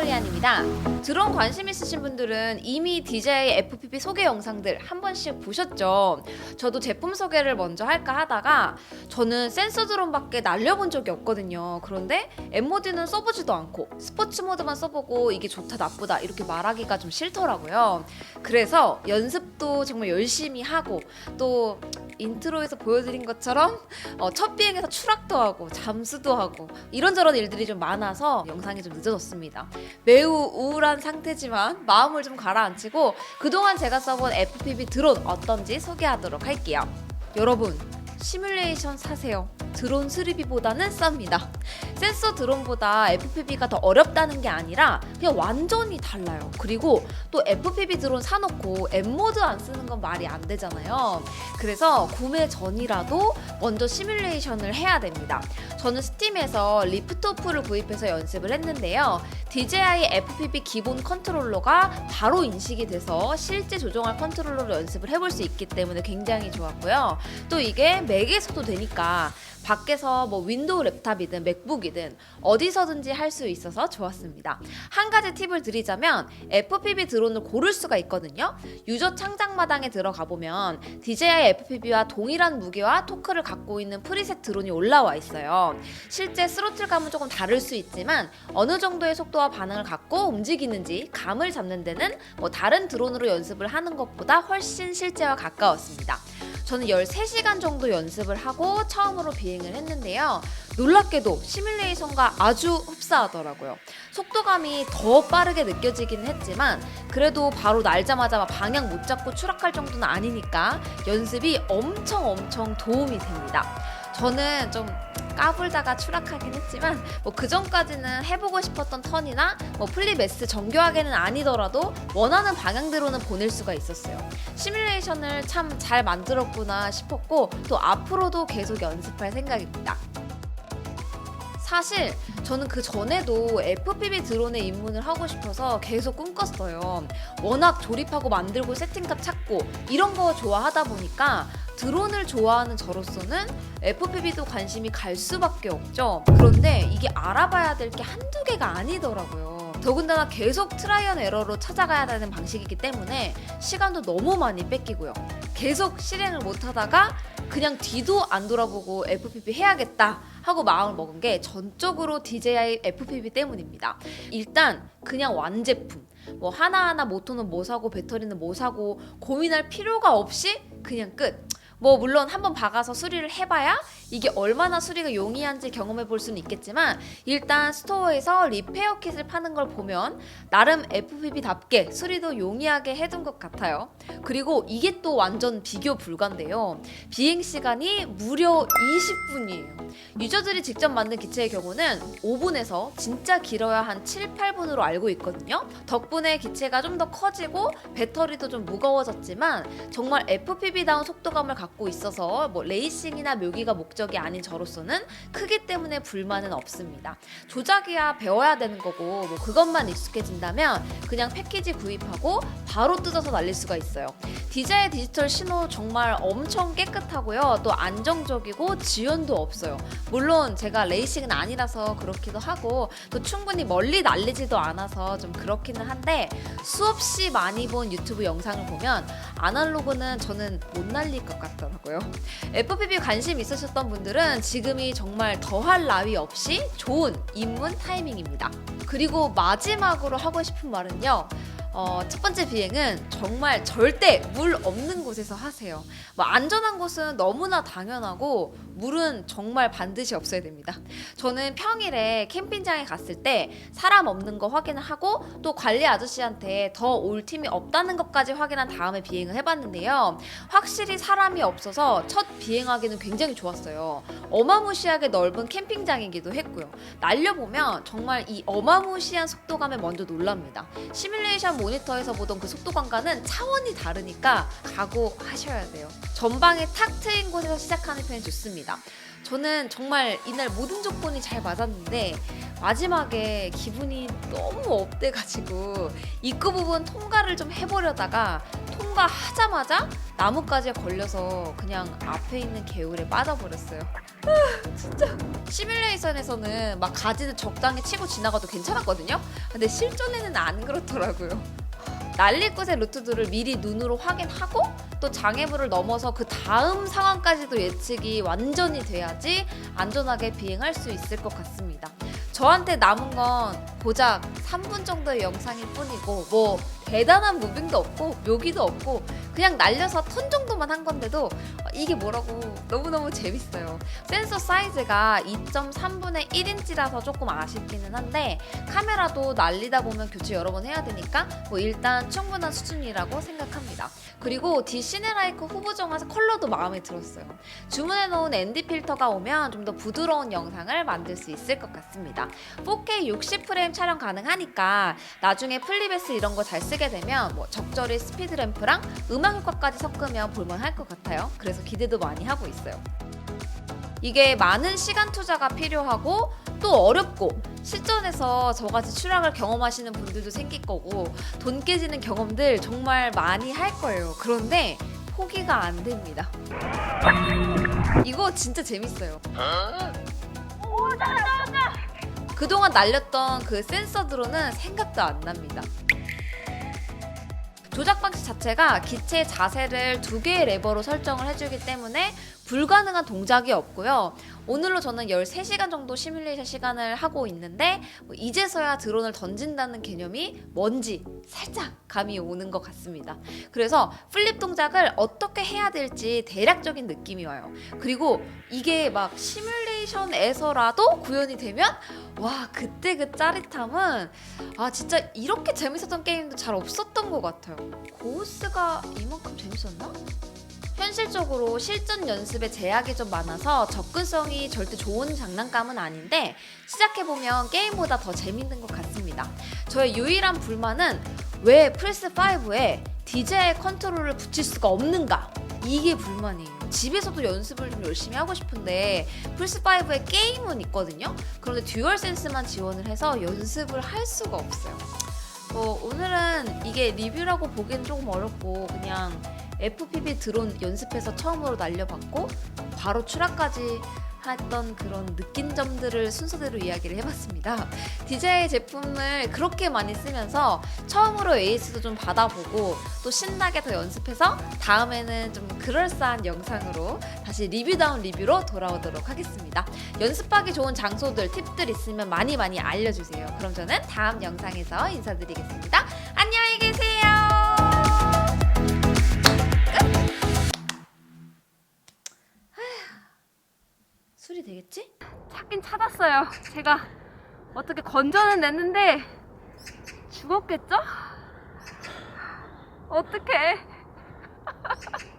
시간입니다. 드론 관심 있으신 분들은 이미 DJI FPV 소개 영상들 한 번씩 보셨죠? 저도 제품 소개를 먼저 할까 하다가 저는 센서 드론밖에 날려본 적이 없거든요. 그런데 M모드는 써보지도 않고 스포츠 모드만 써보고 이게 좋다 나쁘다 이렇게 말하기가 좀 싫더라고요. 그래서 연습도 정말 열심히 하고 또 인트로에서 보여드린 것처럼 어, 첫 비행에서 추락도 하고 잠수도 하고 이런저런 일들이 좀 많아서 영상이 좀 늦어졌습니다. 매우 우울한 상태지만 마음을 좀 가라앉히고 그동안 제가 써본 FPV 드론 어떤지 소개하도록 할게요. 여러분 시뮬레이션 사세요. 드론 수리비보다는 쌉니다. 센서 드론보다 FPV가 더 어렵다는 게 아니라 그냥 완전히 달라요. 그리고 또 FPV 드론 사놓고 M모드 안 쓰는 건 말이 안 되잖아요. 그래서 구매 전이라도 먼저 시뮬레이션을 해야 됩니다. 저는 스팀에서 리프트오프를 구입해서 연습을 했는데요. DJI FPV 기본 컨트롤러가 바로 인식이 돼서 실제 조종할 컨트롤러로 연습을 해볼 수 있기 때문에 굉장히 좋았고요. 또 이게 맥에서도 되니까 밖에서 뭐 윈도우 랩탑이든 맥북이든 어디서든지 할 수 있어서 좋았습니다. 한 가지 팁을 드리자면 FPV 드론을 고를 수가 있거든요. 유저 창작 마당에 들어가 보면 DJI FPV와 동일한 무게와 토크를 갖고 있는 프리셋 드론이 올라와 있어요. 실제 스로틀감은 조금 다를 수 있지만 어느 정도의 속도와 반응을 갖고 움직이는지 감을 잡는 데는 뭐 다른 드론으로 연습을 하는 것보다 훨씬 실제와 가까웠습니다. 저는 13시간 정도 연습을 하고 처음으로 비행을 했는데요. 놀랍게도 시뮬레이션과 아주 흡사하더라고요. 속도감이 더 빠르게 느껴지긴 했지만 그래도 바로 날자마자 막 방향 못 잡고 추락할 정도는 아니니까 연습이 엄청 엄청 도움이 됩니다. 저는 좀 까불다가 추락하긴 했지만 뭐 그 전까지는 해보고 싶었던 턴이나 뭐 플립 S 정교하게는 아니더라도 원하는 방향대로는 보낼 수가 있었어요. 시뮬레이션을 참 잘 만들었구나 싶었고 또 앞으로도 계속 연습할 생각입니다. 사실 저는 그 전에도 FPV 드론에 입문을 하고 싶어서 계속 꿈꿨어요. 워낙 조립하고 만들고 세팅값 찾고 이런 거 좋아하다 보니까 드론을 좋아하는 저로서는 FPV도 관심이 갈 수밖에 없죠. 그런데 이게 알아봐야 될 게 한두 개가 아니더라고요. 더군다나 계속 트라이언 에러로 찾아가야 되는 방식이기 때문에 시간도 너무 많이 뺏기고요. 계속 실행을 못 하다가 그냥 뒤도 안 돌아보고 FPV 해야겠다 하고 마음을 먹은 게 전적으로 DJI FPV 때문입니다. 일단 그냥 완제품. 뭐 하나하나 모터는 뭐 사고 배터리는 뭐 사고 고민할 필요가 없이 그냥 끝. 뭐 물론 한번 박아서 수리를 해봐야 이게 얼마나 수리가 용이한지 경험해 볼 수는 있겠지만 일단 스토어에서 리페어 킷을 파는 걸 보면 나름 FPV답게 수리도 용이하게 해둔 것 같아요. 그리고 이게 또 완전 비교 불가인데요. 비행 시간이 무려 20분이에요. 유저들이 직접 만든 기체의 경우는 5분에서 진짜 길어야 한 7, 8분으로 알고 있거든요. 덕분에 기체가 좀 더 커지고 배터리도 좀 무거워졌지만 정말 FPV다운 속도감을 갖고 있어서 뭐 레이싱이나 묘기가 목적이 아닌 저로서는 크기 때문에 불만은 없습니다. 조작이야 배워야 되는 거고 뭐 그것만 익숙해진다면 그냥 패키지 구입하고 바로 뜯어서 날릴 수가 있어요. 디자인 디지털 신호 정말 엄청 깨끗하고요. 또 안정적이고 지연도 없어요. 물론 제가 레이싱은 아니라서 그렇기도 하고 또 충분히 멀리 날리지도 않아서 좀 그렇기는 한데 수없이 많이 본 유튜브 영상을 보면 아날로그는 저는 못 날릴 것 같 더라고요. FPV 관심 있으셨던 분들은 지금이 정말 더할 나위 없이 좋은 입문 타이밍입니다. 그리고 마지막으로 하고 싶은 말은요. 어, 첫 번째 비행은 정말 절대 물 없는 곳에서 하세요. 뭐 안전한 곳은 너무나 당연하고 물은 정말 반드시 없어야 됩니다. 저는 평일에 캠핑장에 갔을 때 사람 없는 거 확인을 하고 또 관리 아저씨한테 더 올 팀이 없다는 것까지 확인한 다음에 비행을 해봤는데요. 확실히 사람이 없어서 첫 비행하기는 굉장히 좋았어요. 어마무시하게 넓은 캠핑장이기도 했고요. 날려보면 정말 이 어마무시한 속도감에 먼저 놀랍니다. 시뮬레이션 모니터에서 보던 그 속도감과는 차원이 다르니까 각오하셔야 돼요. 전방에 탁 트인 곳에서 시작하는 편이 좋습니다. 저는 정말 이날 모든 조건이 잘 맞았는데 마지막에 기분이 너무 업돼가지고 입구 부분 통과를 좀 해보려다가 통과하자마자 나뭇가지에 걸려서 그냥 앞에 있는 개울에 빠져버렸어요. 시뮬레이션에서는 막 가지는 적당히 치고 지나가도 괜찮았거든요. 근데 실전에는 안 그렇더라고요. 곳의 루트들을 미리 눈으로 확인하고 또 장애물을 넘어서 그 다음 상황까지도 예측이 완전히 돼야지 안전하게 비행할 수 있을 것 같습니다. 저한테 남은 건 고작 3분 정도의 영상일 뿐이고 뭐 대단한 무빙도 없고 묘기도 없고 그냥 날려서 턴 정도만 한 건데도 이게 뭐라고 너무너무 재밌어요. 센서 사이즈가 2.3분의 1인치라서 조금 아쉽기는 한데 카메라도 날리다 보면 교체 여러 번 해야 되니까 뭐 일단 충분한 수준이라고 생각합니다. 그리고 D 시네라이크 후보 정화사 컬러도 마음에 들었어요. 주문해 놓은 ND 필터가 오면 좀 더 부드러운 영상을 만들 수 있을 것 같습니다. 4K 60프레임 촬영 가능하니까 나중에 플리베스 이런 거 잘 쓰게 되면 뭐 적절히 스피드 램프랑 음악 효과까지 섞으면 볼만할 것 같아요. 그래서 기대도 많이 하고 있어요. 이게 많은 시간 투자가 필요하고 또 어렵고 실전에서 저같이 추락을 경험하시는 분들도 생길 거고 돈 깨지는 경험들 정말 많이 할 거예요. 그런데 포기가 안 됩니다. 이거 진짜 재밌어요. 그동안 날렸던 그 센서드로는 생각도 안 납니다. 조작 방식 자체가 기체 자세를 두 개의 레버로 설정을 해주기 때문에 불가능한 동작이 없고요. 오늘로 저는 13시간 정도 시뮬레이션 시간을 하고 있는데 뭐 이제서야 드론을 던진다는 개념이 뭔지 살짝 감이 오는 것 같습니다. 그래서 플립 동작을 어떻게 해야 될지 대략적인 느낌이 와요. 그리고 이게 막 시뮬레이션에서라도 구현이 되면 와 그때 그 짜릿함은 아 진짜 이렇게 재밌었던 게임도 잘 없었던 것 같아요. 고우스가 이만큼 재밌었나? 현실적으로 실전 연습에 제약이 좀 많아서 접근성이 절대 좋은 장난감은 아닌데 시작해보면 게임보다 더 재밌는 것 같습니다. 저의 유일한 불만은 왜 플스5에 DJI 컨트롤을 붙일 수가 없는가? 이게 불만이에요. 집에서도 연습을 좀 열심히 하고 싶은데 플스5에 게임은 있거든요. 그런데 듀얼 센스만 지원을 해서 연습을 할 수가 없어요. 뭐 오늘은 이게 리뷰라고 보기엔 조금 어렵고 그냥 FPV 드론 연습해서 처음으로 날려봤고 바로 추락까지 했던 그런 느낀 점들을 순서대로 이야기를 해봤습니다. DJI 제품을 그렇게 많이 쓰면서 처음으로 에이스도 좀 받아보고 또 신나게 더 연습해서 다음에는 좀 그럴싸한 영상으로 다시 리뷰다운 리뷰로 돌아오도록 하겠습니다. 연습하기 좋은 장소들, 팁들 있으면 많이 많이 알려주세요. 그럼 저는 다음 영상에서 인사드리겠습니다. 되겠지? 찾긴 찾았어요. 제가 어떻게 건져는 냈는데 죽었겠죠? 어떡해.